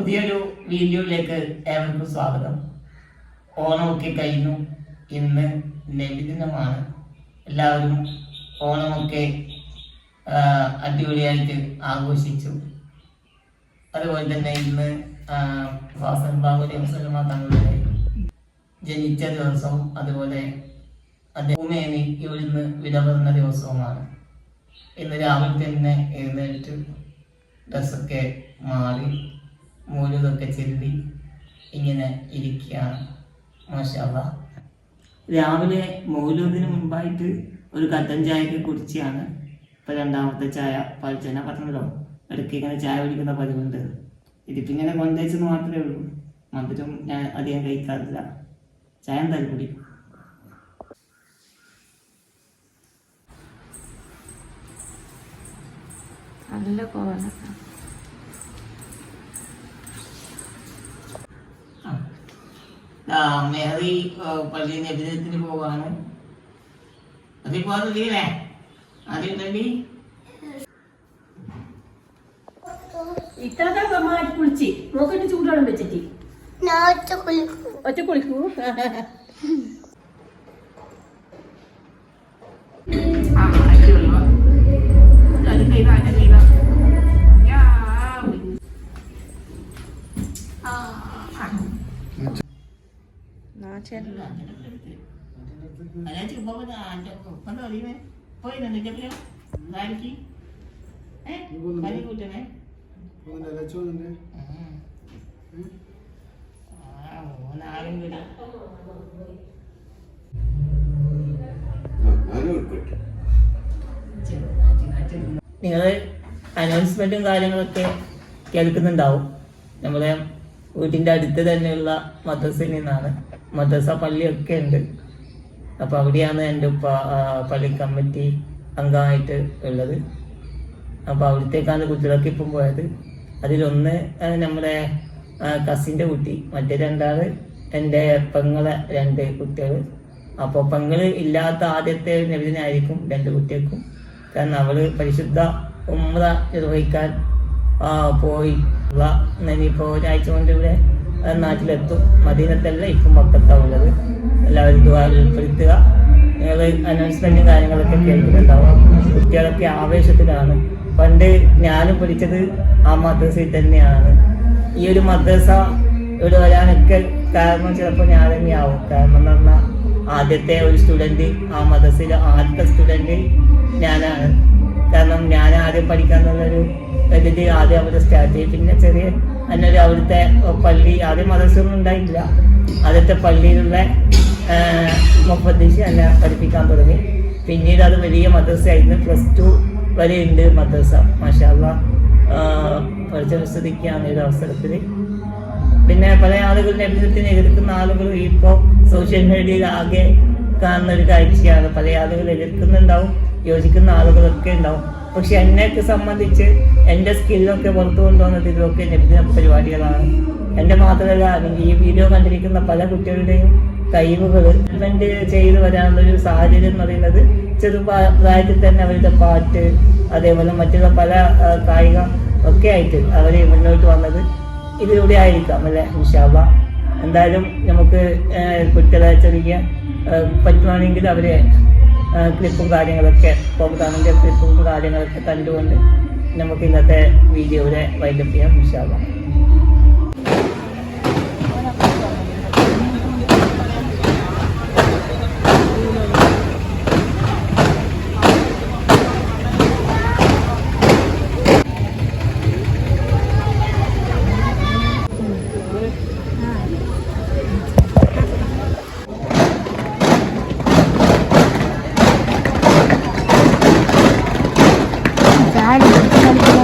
പുതിയൊരു വീഡിയോയിലേക്ക് ഏവർക്കും സ്വാഗതം. ഓണമൊക്കെ കഴിഞ്ഞു. ഇന്ന് നബിദിനമാണ്. എല്ലാവരും ഓണമൊക്കെ അടിപൊളിയായിട്ട് ആഘോഷിച്ചു. അതുപോലെ തന്നെ ഇന്ന് വാസൻ ബാബുലി മുസലമ തങ്ങളുടെ ജനിച്ച ദിവസവും അതുപോലെ അദ്ദേഹമേനി ഇവിടുന്ന് വിട പറഞ്ഞ ദിവസവുമാണ്. ഇന്ന് രാവിലെ തന്നെ എഴുന്നേറ്റ് ഡ്രസ്സൊക്കെ മാറി മൂലതൊക്കെ ചെല്ലി ഇങ്ങനെ ഇരിക്കുകയാണ്. മാഷാവ രാവിലെ മൂലൂദിന് മുമ്പായിട്ട് ഒരു കട്ടൻ ചായക്ക് കുടിച്ചാണ് ഇപ്പം രണ്ടാമത്തെ ചായ പൽച്ചന പറഞ്ഞല്ലോ. ഇടയ്ക്ക് ഇങ്ങനെ ചായ കുടിക്കുന്ന പതിവുണ്ട്. ഇതിപ്പോൾ ഇങ്ങനെ കൊണ്ടുവച്ചെന്ന് മാത്രമേ ഉള്ളൂ. മധുരം ഞാൻ അധികം കഴിക്കാറില്ല. ചായ എന്തായാലും കുടിക്കും നല്ല കോല ആ മേറി പള്ളിയിൽ അഭിനയത്തിന് പോവാണ്. അതിൽ പോകുന്നില്ലേ അതില്ലേ ഇത്ര മാറ്റി കുളിച്ച്. നോക്കിട്ട് ചൂടോളം വെച്ചിട്ട്. ഒറ്റ കുളിക്കൂ. കൂട്ടണേ നിങ്ങൾ അനൗൺസ്മെന്റും കാര്യങ്ങളൊക്കെ കേൾക്കുന്നുണ്ടാവും. നമ്മുടെ വീട്ടിന്റെ അടുത്ത് തന്നെയുള്ള മദ്രസയിൽ നിന്നാണ്. മദ്രസ പള്ളിയൊക്കെ ഉണ്ട്. അപ്പോൾ അവിടെയാണ് എന്റെ പള്ളി കമ്മിറ്റി അംഗമായിട്ട് ഉള്ളത്. അപ്പോൾ അവിടത്തേക്കാണ് കുട്ടികളൊക്കെ ഇപ്പം പോയത്. അതിലൊന്ന് നമ്മുടെ കസിന്റെ കുട്ടി മറ്റേ രണ്ടാൾ എന്റെ പെങ്ങളെ രണ്ട് കുട്ടികൾ അപ്പോൾ പെങ്ങൾ ഇല്ലാത്ത ആദ്യത്തെ നബിദിനായിരിക്കും രണ്ട് കുട്ടികൾക്കും. കാരണം അവൾ പരിശുദ്ധ ഉമ്ര നിർവഹിക്കാൻ പോയി. ഇനിയിപ്പോൾ ഒരാഴ്ച കൊണ്ട് ഇവിടെ നാട്ടിലെത്തും. മദീനത്തല്ല ഇപ്പം മക്കത്താവുള്ളത് എല്ലാവരും ദുബായിൽ ഉൾപ്പെടുത്തുക. നിങ്ങൾ അനൗൺസ്മെന്റും കാര്യങ്ങളൊക്കെ കേൾക്കുന്നുണ്ടാവും കുട്ടികളൊക്കെ ആവേശത്തിലാണ്. പണ്ട് ഞാനും പഠിച്ചത് ആ മദ്രസയിൽ തന്നെയാണ്. ഈ ഒരു മദ്രസ ഇവിടെ വരാനൊക്കെ കാരണം ചിലപ്പോൾ ഞാൻ തന്നെയാവും. കാരണം എന്ന് പറഞ്ഞാൽ ആദ്യത്തെ ഒരു സ്റ്റുഡന്റ് ആ മദ്രസയിലെ ആദ്യത്തെ സ്റ്റുഡന്റ് ഞാനാണ്. കാരണം ഞാൻ ആദ്യം പഠിക്കാൻ പഠിക്കാന്നുള്ളൊരു ഇതിൽ ആദ്യം അവർ സ്റ്റാർട്ട് ചെയ്യും. പിന്നെ ചെറിയ എന്നൊരു അവിടുത്തെ പള്ളി ആദ്യം മദർസൊന്നും ഉണ്ടായില്ല ആദ്യത്തെ പള്ളിയിലുള്ള മുപ്പത്തിശ് എന്നെ പഠിപ്പിക്കാൻ തുടങ്ങി. പിന്നീട് അത് വലിയ മദ്രസയായിരുന്നു. പ്ലസ് ടു വരെ ഉണ്ട് മദ്രസ. മാഷാല്ല പഠിച്ച സ്ഥിതിക്കാണ് ഒരു അവസരത്തിൽ പിന്നെ പല ആളുകൾ നബിതത്തിന് എതിർക്കുന്ന ആളുകൾ ഇപ്പോൾ സോഷ്യൽ മീഡിയയിൽ ആകെ കാണുന്ന ഒരു കാഴ്ചയാണ്. പല ആളുകൾ എതിർക്കുന്നുണ്ടാവും യോജിക്കുന്ന ആളുകളൊക്കെ ഉണ്ടാവും. പക്ഷെ എന്നെയൊക്കെ സംബന്ധിച്ച് എന്റെ സ്കില്ലൊക്കെ പുറത്തു കൊണ്ടുവന്നത് ഇതൊക്കെ ലഭ്യത പരിപാടികളാണ്. എന്റെ മാത്രമല്ല അല്ലെങ്കിൽ ഈ വീഡിയോ കണ്ടിരിക്കുന്ന പല കുട്ടികളുടെയും കഴിവുകൾ ഡെവലപ്മെന്റ് ചെയ്ത് വരാനുള്ള ഒരു സാഹചര്യം എന്ന് പറയുന്നത് ചെറുപ്രായത്തിൽ തന്നെ അവരുടെ പാട്ട് അതേപോലെ മറ്റുള്ള പല കായിക ഒക്കെ ആയിട്ട് അവർ മുന്നോട്ട് വന്നത് ഇതിലൂടെ ആയിരിക്കാം അല്ലെ ഉഷാബ എന്തായാലും നമുക്ക് കുട്ടികളെ ചെറിയ പറ്റുവാണെങ്കിൽ അവരെ ക്ലിപ്പും കാര്യങ്ങളൊക്കെ പോകുന്നതാണെങ്കിൽ ക്ലിപ്പും കാര്യങ്ങളൊക്കെ കണ്ടുകൊണ്ട് നമുക്ക് ഇന്നത്തെ വീഡിയോയുടെ വൈൻഡപ്പ് ചെയ്യാം. ഇൻഷാല്ല Спасибо.